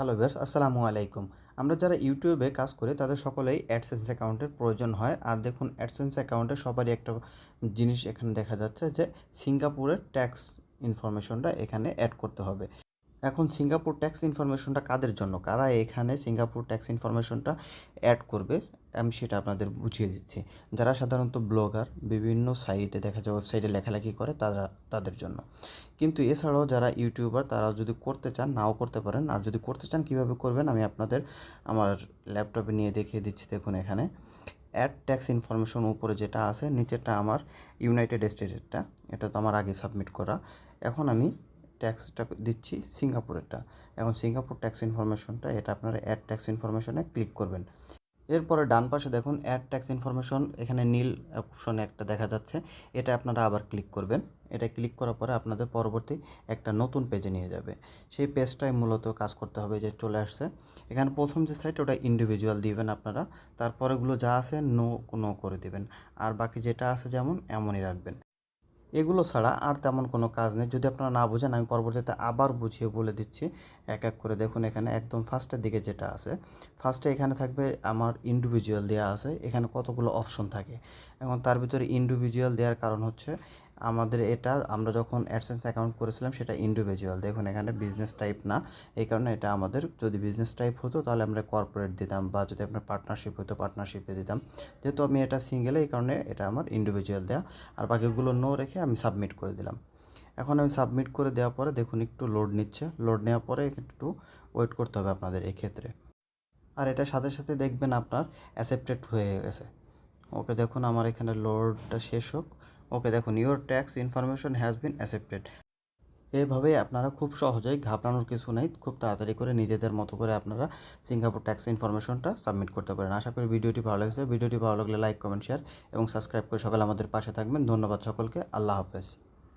Hello viewers আসসালামু আলাইকুম। আমরা যারা ইউটিউবে কাজ করি, তাদের সকলেই অ্যাডসেন্স অ্যাকাউন্টের প্রয়োজন হয়। আর দেখুন অ্যাডসেন্স অ্যাকাউন্টে সবারই একটা জিনিস এখানে দেখা যাচ্ছে যে, সিঙ্গাপুরের ট্যাক্স ইনফরমেশনটা এখানে অ্যাড করতে হবে। এখন সিঙ্গাপুর ট্যাক্স ইনফরমেশনটা কাদের জন্য? কারা এখানে সিঙ্গাপুর ট্যাক্স ইনফরমেশনটা অ্যাড করবে? আমি সেটা আপনাদের বুঝিয়ে দিচ্ছি। যারা সাধারণত ব্লগার, বিভিন্ন সাইটে দেখা যায় ওয়েবসাইটে লেখালেখি করে, তারা তাদের জন্য। কিন্তু এছাড়াও যারা ইউটিউবার তারা যদি করতে চান, নাও করতে পারেন। আর যদি করতে চান, কীভাবে করবেন, আমি আপনাদের আমার ল্যাপটপে নিয়ে দেখিয়ে দিচ্ছি, দেখুন এখানে। অ্যাড ট্যাক্স ইনফরমেশন উপরে যেটা আছে, নিচেরটা আমার ইউনাইটেড স্টেটেরটা এটা তো আমার আগে সাবমিট করা। এখন আমি ট্যাক্সটা দিচ্ছি সিঙ্গাপুরেরটা এখন সিঙ্গাপুর ট্যাক্স ইনফরমেশনটা এটা আপনারা অ্যাড ট্যাক্স ইনফরমেশনে ক্লিক করবেন। এরপরে ডান পাশে দেখুন অ্যাড ট্যাক্স ইনফরমেশন এখানে নীল অপশনে একটা দেখা যাচ্ছে। এটা আপনারা আবার ক্লিক করবেন। এটা ক্লিক করার পরে আপনাদের পরবর্তী একটা নতুন পেজে নিয়ে যাবে। সেই পেজটাই মূলত কাজ করতে হবে যে চলে আসছে। এখানে প্রথম যে সাইট ওটা ইন্ডিভিজুয়াল দিবেন আপনারা। তারপরেগুলো যা আছে নো নো করে দিবেন। আর বাকি যেটা আছে যেমন, এমনই রাখবেন। এগুলো ছাড়া আর তেমন কোনো কাজ নেই। যদি আপনারা না বোঝেন, আমি পরবর্তীতে আবার বুঝিয়ে বলে দিচ্ছি। এক এক করে দেখুন এখানে একদম ফার্স্টের দিকে যেটা আছে। ফার্স্টে এখানে থাকবে আমার ইন্ডিভিজুয়াল দেওয়া আছে। এখানে কতগুলো অপশন থাকে। এবং তার ভিতরে ইন্ডিভিজুয়াল দেওয়ার কারণ হচ্ছে আমাদের এটা, আমরা যখন অ্যাডসেন্স অ্যাকাউন্ট করেছিলাম সেটা ইন্ডিভিজুয়াল দেখুন, এখানে বিজনেস টাইপ না, এই কারণে এটা আমাদের, যদি বিজনেস টাইপ হতো তাহলে আমরা কর্পোরেট দিতাম বা যদি আপনার পার্টনারশিপ হতো পার্টনারশিপে দিতাম। যেহেতু আমি এটা সিঙ্গেলে এই কারণে এটা আমার ইন্ডিভিজুয়াল দেওয়া আর বাকিগুলো নো রেখে আমি সাবমিট করে দিলাম। এখন আমি সাবমিট করে দেওয়ার পরে দেখুন, একটু লোড নিচ্ছে। লোড নেওয়ার পরে একটু ওয়েট করতে হবে আপনাদের এই ক্ষেত্রে আর এটার সাথে সাথে দেখবেন আপনার অ্যাসেপ্টেড হয়ে গেছে। ওকে, দেখুন, আমার এখানে লোডটা শেষ হোক। ওকে দেখুন your tax information has been accepted এভাবেই আপনারা খুব সহজেই ঘাবড়ানোর কিছু নেই, খুব তাড়াতাড়ি করে নিজেদের মতো করে আপনারা সিঙ্গাপুর ট্যাক্স ইনফরমেশনটা সাবমিট করতে পারেন। আশা করি ভিডিওটি ভালো লাগছে। ভিডিওটি ভালো লাগলে লাইক কমেন্ট শেয়ার এবং সাবস্ক্রাইব করে সকালে আমাদের পাশে থাকবেন। ধন্যবাদ সকলকে। আল্লাহ হাফেজ।